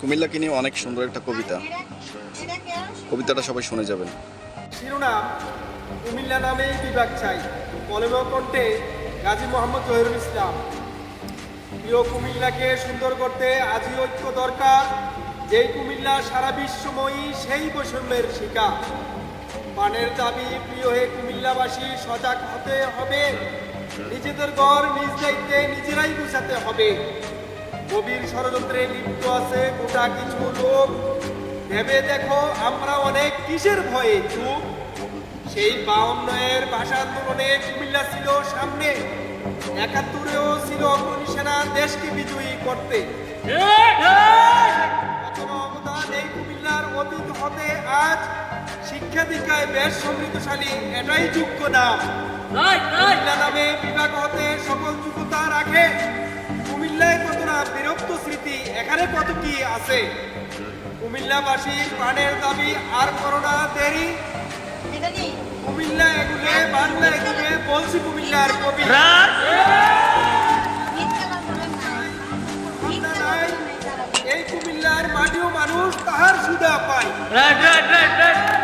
কুমিল্লাকে নিয়ে অনেক সুন্দর একটা কবিতা। কবিতাটা সবাই শুনে যাবেন। শিরোনাম, কুমিল্লা নামেই বিভাগ চাই। কলমে কণ্ঠে গাজী মোহাম্মদ জহিরুল ইসলাম। প্রিয় কুমিল্লাকে সুন্দর করতে আজই ঐক্য দরকার। যেই কুমিল্লা সারা বিশ্বময়ী, সেই বৈষম্যের শিকার। পানের দাবি প্রিয় হে কুমিল্লাবাসী, সজাগ হতে হবে। নিজেদের ঘর নিজ দায়িত্বে নিজেরাই বুঝাতে হবে। গভীর ষড়যন্ত্রে লিপ্ত আছে গোটা কিছু লোক। ভেবে দেখো আমরা অনেক কিসের ভয়ে চুপ? সেই বাউন্নয়ের ভাষা আন্দোলনে কুমিল্লা ছিল সামনে। একাত্তরেও ছিল অগ্রণী সেনা দেশকে বিজয়ী করতে। অবদান এই কুমিল্লার অতীত হতে আজ? শিক্ষা দীক্ষায় বেশ সমৃদ্ধশালী এটাই যোগ্য নাম নামে বিভাগ হতে সকল যোগ্যতা এখানে কত কি আছে? কুমিল্লাবাসীর প্রাণের দাবি আর করোনা দেরি? কুমিল্লা এগুলে বাংলা এগুলে বলছি কুমিল্লার কবি। এই কুমিল্লার মাটিও মানুষ তাহার সুদা পায়। Right right right right